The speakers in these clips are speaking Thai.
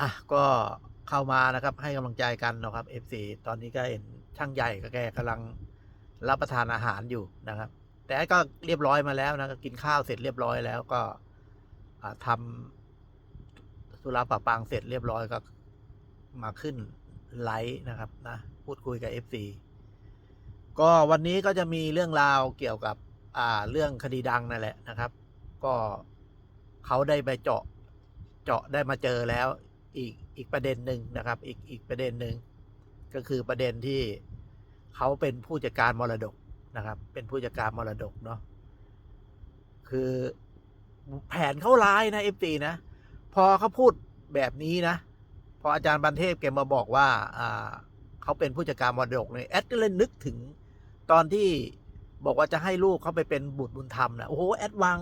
อะก็เข้ามานะครับ ให้กำลังใจกันนะครับ FC ตอนนี้ก็เห็นช่างใหญ่ก็แกกำลังรับประทานอาหารอยู่นะครับ แต่ก็เรียบร้อยมาแล้วนะก็กินข้าวเสร็จเรียบร้อยแล้วก็ทำธุระปะปังเสร็จเรียบร้อยก็มาขึ้นไลฟ์นะครับนะพูดคุยกับ FC ก็วันนี้ก็จะมีเรื่องราวเกี่ยวกับอ่าเรื่องคดีดังนั่นแหละนะครับ ก็เขาได้ไปเจาะ จาะได้มาเจอแล้ว อีกอีกประเด็นหนึ่งนะครับ อีกอีกประเด็นหนึ่งก็คือประเด็นที่เขาเป็นผู้จัดการมรดกนะครับ เป็นผู้จัดการมรดกเนาะคือแผนเขาร้ายนะเอฟตีนะ พอเขาพูดแบบนี้นะ พออาจารย์บันเทพแกมาบอกว่าอ่าเขาเป็นผู้จัดการมรดกเนี่ยแอดก็เลยนึกถึงตอนที่บอกว่าจะให้ลูกเขาไปเป็นบุตรบุญธรรมนะโอ้โหแอดวาง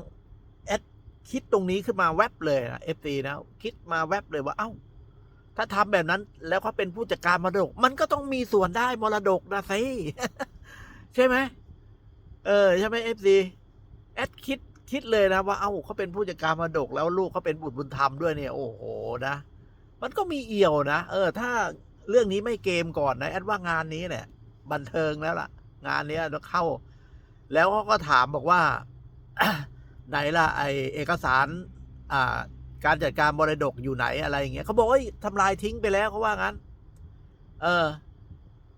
แอด คิดตรงนี้ขึ้นมาแวบเลยนะเอฟซีนะ คิดมาแวบเลยว่า เอ้า ถ้าทำแบบนั้นแล้วเขาเป็นผู้จัดการมรดก มันก็ต้องมีส่วนได้มรดกนะสิใช่ไหมเออใช่ไหมเอฟซีแอดคิดคิดเลยนะว่า เอ้าเขาเป็นผู้จัดการมรดกแล้วลูกเขาเป็นบุตรบุญธรรมด้วยเนี่ย โอ้โหนะมันก็มีเอี่ยวนะเออ ถ้าเรื่องนี้ไม่เกมก่อนนะแอดว่างานนี้เนี่ย บันเทิงแล้วล่ะ งานเนี้ยต้องเข้า แล้วเขาก็ถามบอกว่า ไหนล่ะไอเอกสารอ่าการจัดการมรดกอยู่ไหนอะไรอย่างเงี้ยเขาบอกว่าทำลายทิ้งไปแล้วเขาว่างั้น เออ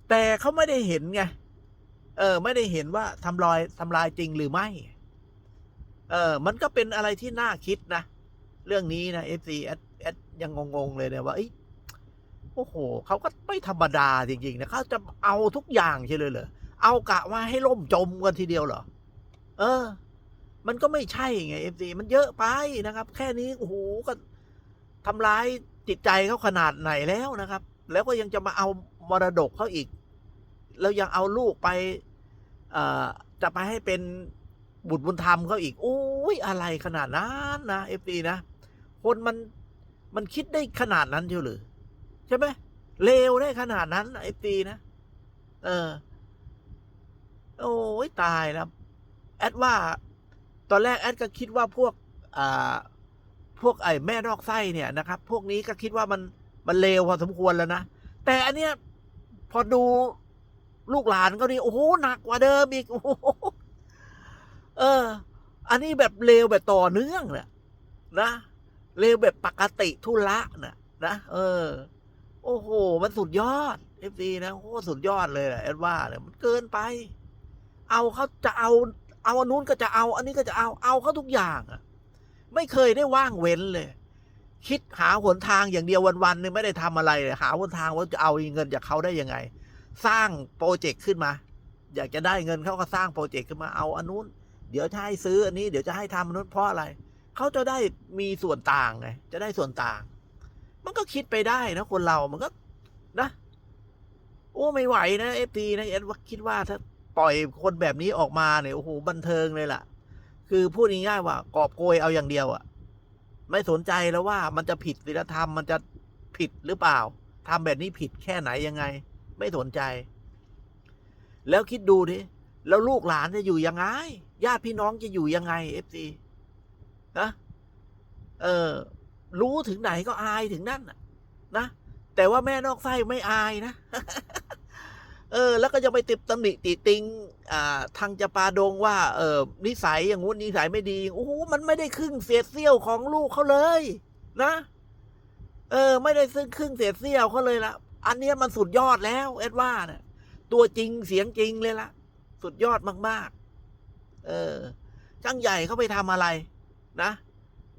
แต่เขาไม่ได้เห็นไงเออ ไม่ได้เห็นว่าทำลายทำลายจริงหรือไม่ เออ มันก็เป็นอะไรที่น่าคิดนะ เรื่องนี้นะเอฟซีแอดแอดยังงงๆเลยเนี่ยว่าเอ้ยโอ้โหเขาก็ไม่ธรรมดาจริงๆนะเขาจะเอาทุกอย่างใช่เลยเหรอเอากะว่าให้ล่มจมกันทีเดียวเหรอเออ มันก็ไม่ใช่ไงเอฟซีมันเยอะไปนะครับ แค่นี้โอ้โหก็ทำร้ายจิตใจเขาขนาดไหนแล้วนะครับ แล้วก็ยังจะมาเอามรดกเขาอีก แล้วยังเอาลูกไปจะไปให้เป็นบุตรบุญธรรมเขาอีกโอ้ยอะไรขนาดนั้นนะเอฟซีนะ คนมันมันคิดได้ขนาดนั้นเชียวหรือใช่ไหมเลวได้ขนาดนั้นเอฟซีนะ เออ โอ้ยตายแล้วแอดว่า ตอนแรกแอดก็คิดว่าพวกอ่าพวกไอ้แม่นอกไส้เนี่ยนะครับ พวกนี้ก็คิดว่ามันมันเลวพอสมควรแล้วนะ แต่อันเนี้ยพอดูลูกหลานก็นี่โอ้โหหนักกว่าเดิมอีกโอ้โหเออ อันนี้แบบเลวแบบต่อเนื่องนะนะเลวแบบปกติทุละนะนะเออ โอ้โห มันสุดยอดเอฟซีนะโอ้สุดยอดเลยแหละแอดว่าเนี่ยมันเกินไป เอาเขาจะเอา เอาอันนู้นก็จะเอา อันนี้ก็จะเอาเอาเขาทุกอย่างอะ ไม่เคยได้ว่างเว้นเลย คิดหาหนทางอย่างเดียววันๆนี่ยไม่ได้ทำอะไรเลยหาหนทางว่าจะเอาเงินจากเขาได้ยังไง สร้างโปรเจกต์ขึ้นมา อยากจะได้เงินเขาก็สร้างโปรเจกต์ขึ้นมาเอาอันนู้น เดี๋ยวจะให้ซื้ออันนี้เดี๋ยวจะให้ทำอันนู้นเพราะอะไรเขาจะได้มีส่วนต่างไงจะได้ส่วนต่าง มันก็คิดไปได้นะคนเรามันก็นะโอ้ไม่ไหวนะเอฟตีนะเอ็ดว่าคิดว่าถ้า ปล่อยคนแบบนี้ออกมาเนี่ยโอ้โหบันเทิงเลยล่ะ คือพูดง่ายๆว่ากอบโกยเอาอย่างเดียวอะไม่สนใจแล้วว่ามันจะผิดศีลธรรมมันจะผิดหรือเปล่าทำแบบนี้ผิดแค่ไหนยังไง ไม่สนใจ แล้วคิดดูดิแล้วลูกหลานจะอยู่ยังไง ญาติพี่น้องจะอยู่ยังไงเอฟซีนะเออรู้ถึงไหนก็อายถึงนั่นนะนะแต่ว่าแม่นอกไส้ไม่อายนะ เออแล้วก็จะไปติดตำหนิติติงอ่าทางจะปาดงว่า เออนิสัยอย่างงู้นนิสัยไม่ดีโอ้โหมันไม่ได้ครึ่งเศษเสี้ยวของลูกเขาเลย นะ เออ ไม่ได้ซึ่งครึ่งเศษเสี้ยวเขาเลยละอันนี้มันสุดยอดแล้ว เอ็ดว่าเนี่ยตัวจริงเสียงจริงเลยละสุดยอดมาก ๆ เออ ช่างใหญ่เขาไปทำอะไร นะ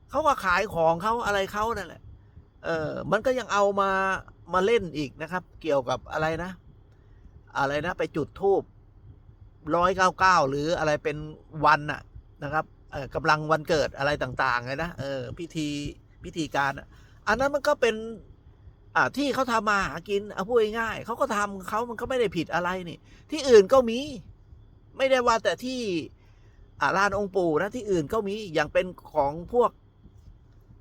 เขาก็ขายของเขาอะไรเขานั่นแหละ เออ มันก็ยังเอามามาเล่นอีกนะครับ เกี่ยวกับอะไรนะ อะไรนะ ไปจุดทูบร้อยเก้าเก้าหรืออะไรเป็นวันน่ะนะครับเออกำลังวันเกิดอะไรต่างๆเลยนะเออพิธีพิธีการ อันนั้นมันก็เป็นอ่าที่เขาทำมาหากินเอาพูดง่ายๆเขาก็ทำเขามันก็ไม่ได้ผิดอะไรนี่ ที่อื่นก็มี ไม่ได้ว่าแต่ที่อ่าลานองค์ปู่นะที่อื่นก็มีอย่างเป็นของพวก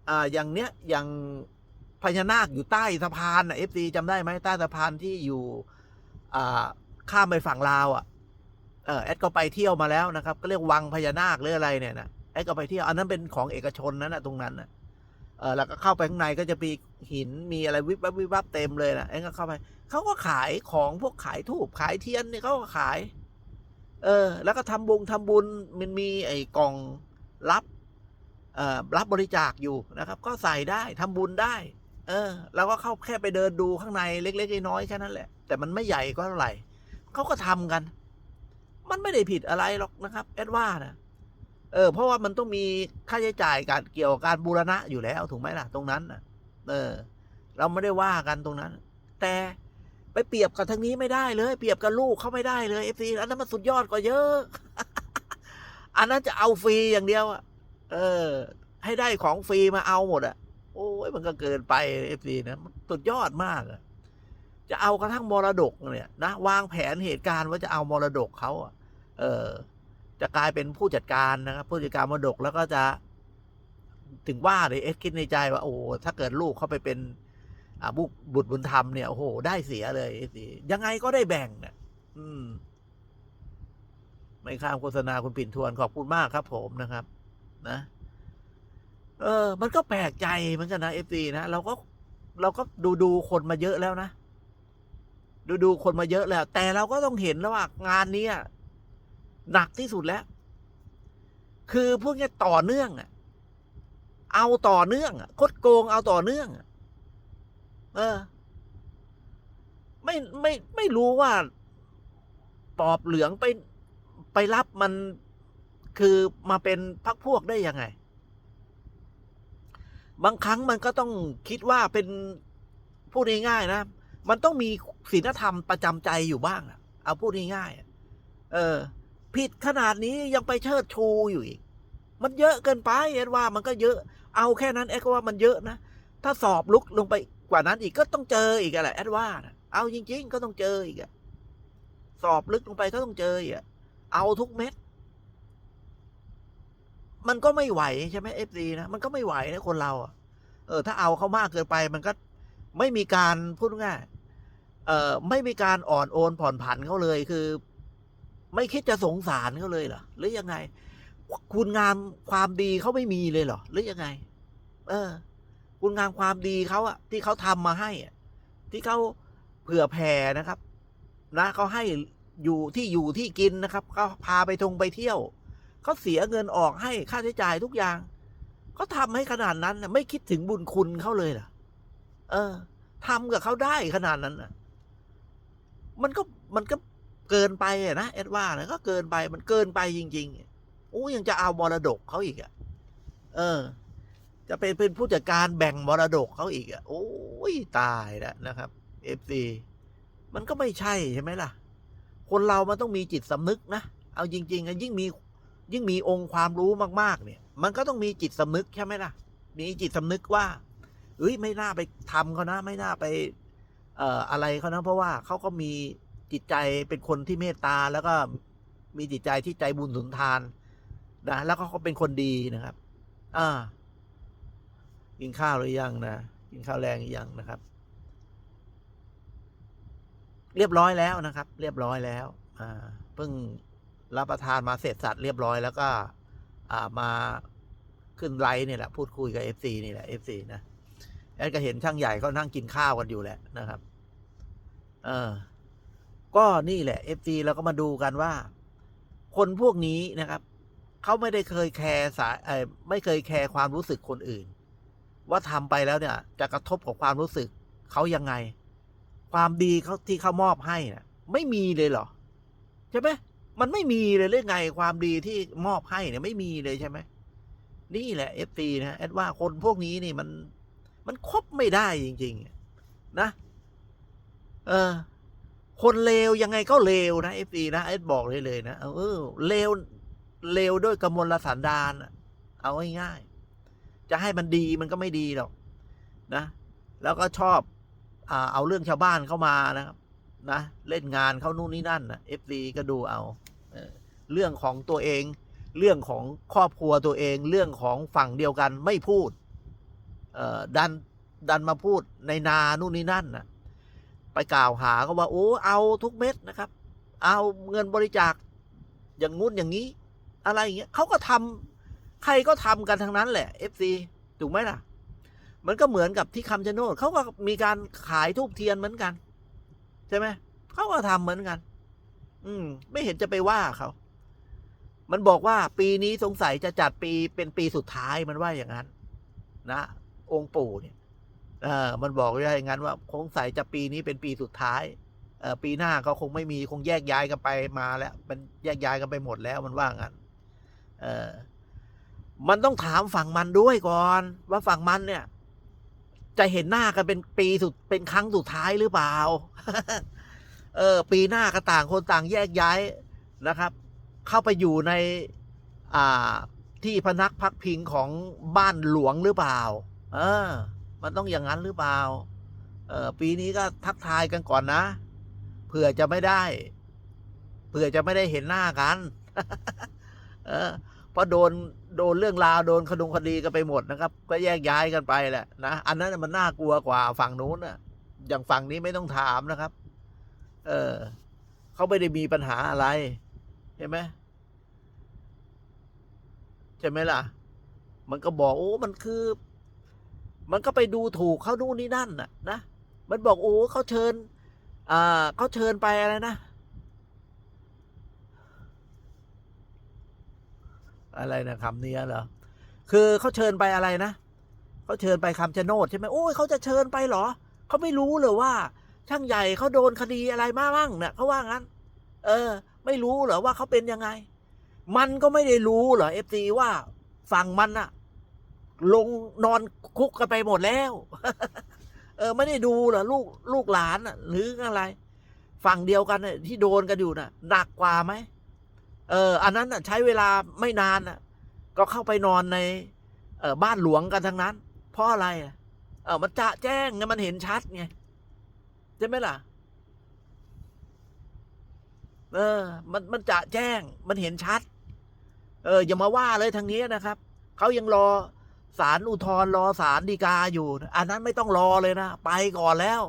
อ่าอย่างเนี้ยอย่างพญานาคอยู่ใต้สะพานอะเอฟซีจำได้ไหมใต้สะพานที่อยู่ ข้ามไปฝั่งลาวอะเออแอดก็ไปเที่ยวมาแล้วนะครับ ก็เรียกวังพญานาคหรืออะไรเนี่ยนะแอดก็ไปเที่ยวอันนั้นเป็นของเอกชนนั้นนะตรงนั้นนะเออแล้วก็เข้าไปข้างในก็จะมีหินมีอะไรวิบวับวิบวับเต็มเลยนะเอ็งก็เข้าไปเขาก็ขายของพวกขายทูบขายเทียนเนี่ยเขาก็ขาย เออ แล้วก็ทำบุญทำบุญมันมีไอ้กล่องรับเอ่อรับบริจาคอยู่นะครับ ก็ใส่ได้ทำบุญได้ เออเราก็เข้าแค่ไปเดินดูข้างในเล็กๆน้อยๆแค่นั้นแหละ แต่มันไม่ใหญ่ก็เท่าไหร่เขาก็ทำกัน มันไม่ได้ผิดอะไรหรอกนะครับ แอดว่านะเออ เพราะว่ามันต้องมีค่าใช้จ่ายการเกี่ยวกับการบูรณะอยู่แล้วถูกไหมล่ะ ตรงนั้นนะเออ เราไม่ได้ว่ากันตรงนั้น แต่ไปเปรียบกับทางนี้ไม่ได้เลย เปรียบกับลูกเขาไม่ได้เลยเอฟซีอันนั้นมันสุดยอดกว่าเยอะ อันนั้นจะเอาฟรีอย่างเดียวอะเออ ให้ได้ของฟรีมาเอาหมดอะ อ้ยมันก็เกินไปเอฟซีนะสุดยอดมากอะจะเอากระทั่งมรดกเนี่ยนะวางแผนเหตุการณ์ว่าจะเอามรดกเขาเออ จะกลายเป็นผู้จัดการนะครับผู้จัดการมรดกแล้วก็จะ ถึงว่าเลยเอสคิดในใจว่า โอ้ถ้าเกิดลูกเขาไปเป็นอ่าบุบุตรบุญธรรมเนี่ยโอ้โหได้เสียเลยสิยังไงก็ได้แบ่งเนี่ยอืม ไม่ข้ามโฆษณาคุณปิ่นทวนขอบคุณมากครับผมนะครับ นะ เออ มันก็แปลกใจเหมือนกันนะเอฟซีนะ เราก็เราก็ดูดูคนมาเยอะแล้วนะ ดูดูคนมาเยอะแล้ว แต่เราก็ต้องเห็นแล้วว่างานนี้หนักที่สุดแล้ว คือพวกนี้ต่อเนื่องอะเอาต่อเนื่องคดโกงเอาต่อเนื่องเออ ไม่ไม่ไม่รู้ว่า ปอบเหลืองไปไปรับมันคือมาเป็นพักพวกได้ยังไง บางครั้งมันก็ต้องคิดว่าเป็นพูดง่ายๆนะ มันต้องมีศีลธรรมประจำใจอยู่บ้างอะเอาพูดง่ายๆเออ ผิดขนาดนี้ยังไปเชิดชูอยู่อีก มันเยอะเกินไปเอ็ดว่ามันก็เยอะ เอาแค่นั้นเอ็ดก็ว่ามันเยอะนะ ถ้าสอบลุกลงไปกว่านั้นอีกก็ต้องเจออีกอะแหละแอดว่านะเอาจริง ๆ ก็ต้องเจออีกอะสอบลึกลงไปก็ต้องเจออีกอะเอาทุกเม็ด มันก็ไม่ไหวใช่ไหมเอฟซีนะมันก็ไม่ไหวนะคนเราเออถ้าเอาเขามากเกินไปมันก็ไม่มีการพูดง่ายเออไม่มีการอ่อนโอนผ่อนผันเขาเลยคือ ไม่คิดจะสงสารเขาเลยเหรอหรือยังไง คุณงามความดีเขาไม่มีเลยเหรอหรือยังไง เออ คุณงามความดีเขาอะที่เขาทำมาให้อะที่เขาเผื่อแผ่นะครับ นะเขาให้อยู่ที่อยู่ที่กินนะครับเขาพาไปทงไปเที่ยว เขาเสียเงินออกให้ค่าใช้จ่ายทุกอย่างเขาทำให้ขนาดนั้นนะไม่คิดถึงบุญคุณเขาเลยเหรอเออทำกับเขาได้ขนาดนั้นน่ะ มันก็มันก็เกินไปนะเอ็ดว่านะก็เกินไปมันเกินไปจริงๆโอ้ยังจะเอามรดกเขาอีกอะเออ จะเป็นเป็นผู้จัดการแบ่งมรดกเขาอีกอะ โอ้ยตายแล้วนะครับเอฟซีมันก็ไม่ใช่ใช่ไหมล่ะ คนเรามันต้องมีจิตสำนึกนะ เอาจริงๆยิ่งมี ยิ่งมีองค์ความรู้มากๆ เนี่ย มันก็ต้องมีจิตสำนึกใช่ไหมล่ะ มีจิตสำนึกว่าเอ้ยไม่น่าไปทำเขานะ ไม่น่าไป เอ่ออะไรเขานะ เพราะว่าเขาก็มีจิตใจเป็นคนที่เมตตาแล้วก็มีจิตใจที่ใจบุญสุนทานนะแล้วก็เขาเป็นคนดีนะครับ อ่า กินข้าวหรือยังนะกินข้าวแรงหรือยังนะครับ เรียบร้อยแล้วนะครับ เรียบร้อยแล้ว อ่าเพิ่ง รับประทานมาเสร็จสัตว์เรียบร้อยแล้วก็มาขึ้นไลน์เนี่ยแหละพูดคุยกับเอฟซีนี่แหละเอฟซีนะแอดก็เห็นช่างใหญ่เขานั่งกินข้าวกันอยู่แหละนะครับ เออ ก็นี่แหละเอฟซีเราก็มาดูกันว่า คนพวกนี้นะครับเขาไม่ได้เคยแคร์สายไม่เคยแคร์ความรู้สึกคนอื่น ว่าทำไปแล้วเนี่ย จะกระทบกับความรู้สึกเขายังไง ความดีเขาที่เขามอบให้น่ะ ไม่มีเลยเหรอ ใช่ไหม มันไม่มีเลยเรื่องไงความดีที่มอบให้เนี่ยไม่มีเลยใช่ไหมนี่แหละเอฟซีนะแอดว่าคนพวกนี้นี่มัน มันคบไม่ได้จริง ๆ นะ เออ คนเลวยังไงก็เลวนะเอฟซีนะเอดบอกเลยเลยนะเออเลวเลวด้วยกมลสันดานอะเอาง่ายๆจะให้มันดีมันก็ไม่ดีหรอกนะ แล้วก็ชอบอเอาเรื่องชาวบ้านเข้ามานะครับนะ เล่นงานเขานู่นนี่นั่นนะเอฟซีก็ดูเอา เรื่องของตัวเอง เรื่องของครอบครัวตัวเอง เรื่องของฝั่งเดียวกันไม่พูดดันดันมาพูดในนานู่นนี่นั่นนะไปกล่าวหาก็ว่าโอ้เอาทุกเม็ดนะครับ เอาเงินบริจาคอย่างงู้นอย่างนี้ อะไรอย่างเงี้ยเขาก็ทำใครก็ทำกันทั้งนั้นแหละ FC ถูกไหมล่ะ มันก็เหมือนกับที่คำชะโนดเขาก็มีการขายทูบเทียนเหมือนกัน ใช่ไหมเขาก็ทำเหมือนกัน อืม ไม่เห็นจะไปว่าเขา มันบอกว่าปีนี้สงสัยจะจัดปีเป็นปีสุดท้ายมันว่าอย่างนั้น นะ องค์ปู่เนี่ยเออมันบอกว่าอย่างนั้นว่าสงสัยจะปีนี้เป็นปีสุดท้ายเออปีหน้าก็คงไม่มีคงแยกย้ายกันไปมาแล้วมันแยกย้ายกันไปหมดแล้วมันว่างั้นเออมันต้องถามฝั่งมันด้วยก่อน ว่าฝั่งมันเนี่ย จะเห็นหน้ากันเป็นปีสุดเป็นครั้งสุดท้ายหรือเปล่า เออ ปีหน้าก็ต่างคนต่างแยกย้ายนะครับ เข้าไปอยู่ในอ่าที่พนักพักพิงของบ้านหลวงหรือเปล่า เออ มันต้องอย่างนั้นหรือเปล่า เออปีนี้ก็ทักทายกันก่อนนะเผื่อจะไม่ได้เผื่อจะไม่ได้เห็นหน้ากัน เออเพราะโดนโดนเรื่องราวโดนคดงคดีกันไปหมดนะครับ ก็แยกย้ายกันไปแหละนะอันนั้นมันน่ากลัวกว่าฝั่งนู้นนะอย่างฝั่งนี้ไม่ต้องถามนะครับ เออเขาไม่ได้มีปัญหาอะไร ใช่ไหมใช่ไหมล่ะ มันก็บอกโอ้ มันคือ มันก็ไปดูถูกเขานู่นนี่นั่นน่ะ นะ มันบอกโอ้เขาเชิญ อ่าเขาเชิญไปอะไรนะ อะไรนะคำนี้เหรอ คือเขาเชิญไปอะไรนะเขาเชิญไปคำชะโนดใช่ไหมโอ้ยเขาจะเชิญไปเหรอ เขาไม่รู้เลยว่า ช่างใหญ่เขาโดนคดีอะไรมาบ้างเนี่ยเขาว่างั้น เออ ไม่รู้เหรอว่าเขาเป็นยังไง มันก็ไม่ได้รู้เหรอเอฟซีว่าฝั่งมันอะลงนอนคุกกันไปหมดแล้ว เออ ไม่ได้ดูเหรอลูกลูกหลานอะหรืออะไร ฝั่งเดียวกันน่ะที่โดนกันอยู่น่ะหนักกว่าไหมเออ อันนั้นน่ะใช้เวลาไม่นานน่ะ ก็เข้าไปนอนในเออบ้านหลวงกันทั้งนั้น เพราะอะไรอะเออมันจะแจ้งไงมันเห็นชัดไงใช่ไหมล่ะ เออ มันมันจะแจ้งมันเห็นชัด เออ อย่ามาว่าเลยทางนี้นะครับเขายังรอสารอุทธร์รอสารดีกาอยู่ อันนั้นไม่ต้องรอเลยนะ ไปก่อนแล้ว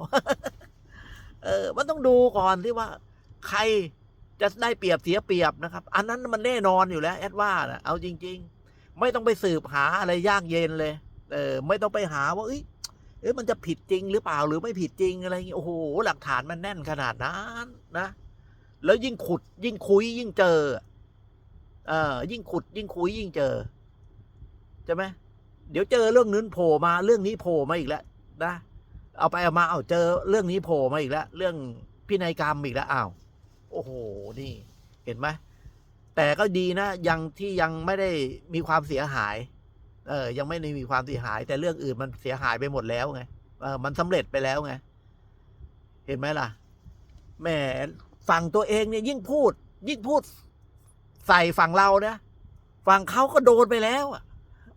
เออ มันต้องดูก่อนที่ว่า ใครจะได้เปรียบเสียเปรียบนะครับ อันนั้นมันแน่นอนอยู่แล้ว แอดว่านะเอาจริง ๆ ไม่ต้องไปสืบหาอะไรยากเย็นเลย เออ ไม่ต้องไปหาว่าเอ้ยเอ้ยมันจะผิดจริงหรือเปล่าหรือไม่ผิดจริงอะไรอย่างเงี้ยโอ้โหหลักฐานมันแน่นขนาดนั้นนะ แล้วยิ่งขุด ยิ่งคุย ยิ่งเจอ เออ ยิ่งขุด ยิ่งคุย ยิ่งเจอใช่ไหมเดี๋ยวเจอเรื่องนู้นโผล่มาเรื่องนี้โผล่มาอีกแล้วนะเอาไปเอามาเอาเจอเรื่องนี้โผล่มาอีกแล้ว เรื่องพินัยกรรมอีกแล้วอ้าวโอ้โหนี่เห็นไหมแต่ก็ดีนะ ยังที่ยังไม่ได้มีความเสียหาย เออ ยังไม่ได้มีความเสียหาย แต่เรื่องอื่นมันเสียหายไปหมดแล้วไงเออมันสำเร็จไปแล้วไงเห็นไหมล่ะแหม ฝั่งตัวเองเนี่ยยิ่งพูด ยิ่งพูด ใส่ฝั่งเรานะฝั่งเขาก็โดนไปแล้วอะ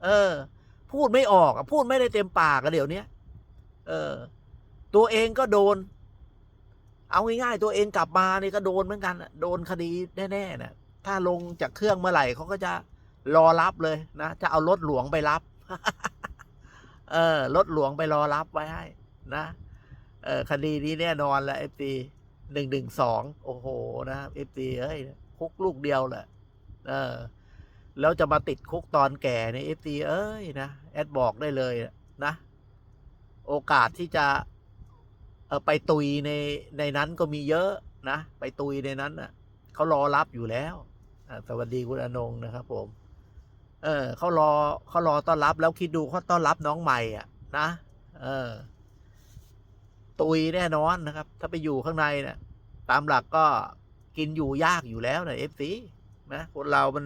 เออ พูดไม่ออกพูดไม่ได้เต็มปากอะเดี๋ยวเนี้ยเออ ตัวเองก็โดน เอาง่ายๆตัวเองกลับมานี่ก็โดนเหมือนกันโดนคดีแน่ๆนะถ้าลงจากเครื่องเมื่อไหร่เขาก็จะรอรับเลยนะจะเอารถหลวงไปรับ เออรถหลวงไปรอรับไว้ให้ นะเออคดีนี้แน่นอนแหละเอฟซี หนึ่งหนึ่งสองโอ้โหนะครับเอฟซีเอ้ยคุกลูกเดียวแหละเออแล้วจะมาติดคุกตอนแก่ในเอฟซีเอ้ยนะแอดบอกได้เลยนะ โอกาสที่จะเออไปตุยในในนั้นก็มีเยอะนะ ไปตุยในนั้นน่ะเขารอรับอยู่แล้วสวัสดีคุณอนงนะครับผม เออเขารอเขารอต้อนรับแล้วคิดดูเขาต้อนรับน้องใหม่อะ นะ เออ ตุยแน่นอนนะครับ ถ้าไปอยู่ข้างในเนี่ยตามหลักก็กินอยู่ยากอยู่แล้วนะเอฟซีนะคนเรามัน